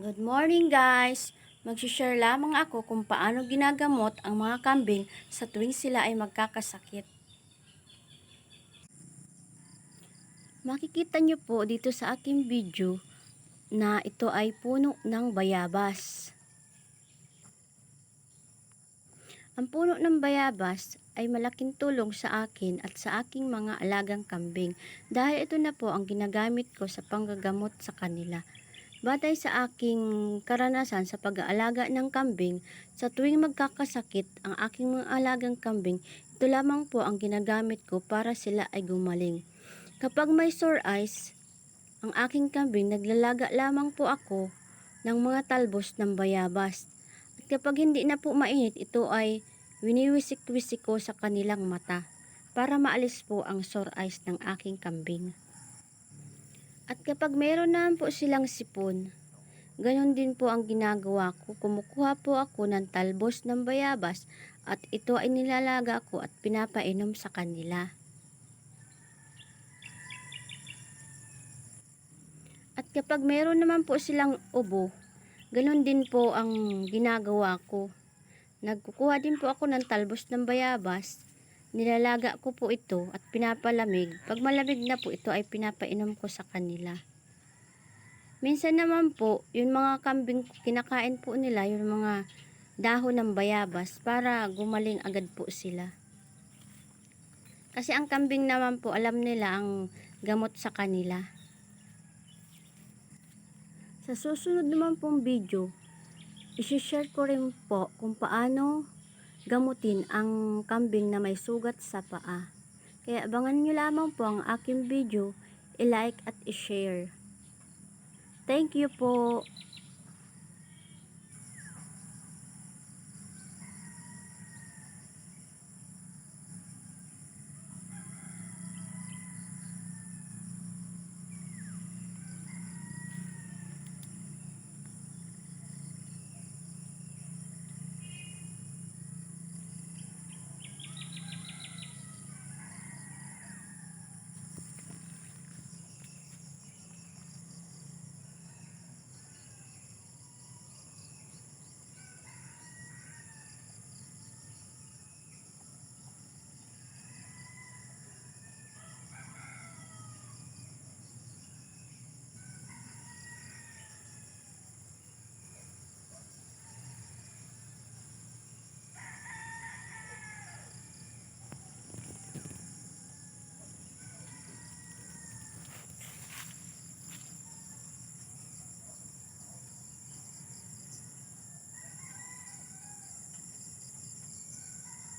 Good morning guys! Magsishare lamang ako kung paano ginagamot ang mga kambing sa tuwing sila ay magkakasakit. Makikita nyo po dito sa aking video na ito ay puno ng bayabas. Ang puno ng bayabas ay malaking tulong sa akin at sa aking mga alagang kambing dahil ito na po ang ginagamit ko sa panggagamot sa kanila. Batay sa aking karanasan sa pag-aalaga ng kambing, sa tuwing magkakasakit ang aking mga alagang kambing, ito lamang po ang ginagamit ko para sila ay gumaling. Kapag may sore eyes, ang aking kambing naglalaga lamang po ako ng mga talbos ng bayabas. At kapag hindi na po mainit, ito ay winiwisik-wisik ko sa kanilang mata para maalis po ang sore eyes ng aking kambing. At kapag meron naman po silang sipon, ganon din po ang ginagawa ko. Kumukuha po ako ng talbos ng bayabas at ito ay nilalaga ko at pinapainom sa kanila. At kapag meron naman po silang ubo, ganon din po ang ginagawa ko. Nagkukuha din po ako ng talbos ng bayabas Nilalaga ko po ito at pinapalamig. Pag malamig na po ito ay pinapainom ko sa kanila. Minsan naman po, yung mga kambing kinakain po nila, yung mga dahon ng bayabas para gumaling agad po sila. Kasi ang kambing naman po, alam nila ang gamot sa kanila. Sa susunod naman pong video, isi-share ko rin po kung paano gamutin ang kambing na may sugat sa paa. Kaya abangan nyo lamang po ang aking video, i-like at i-share. Thank you po.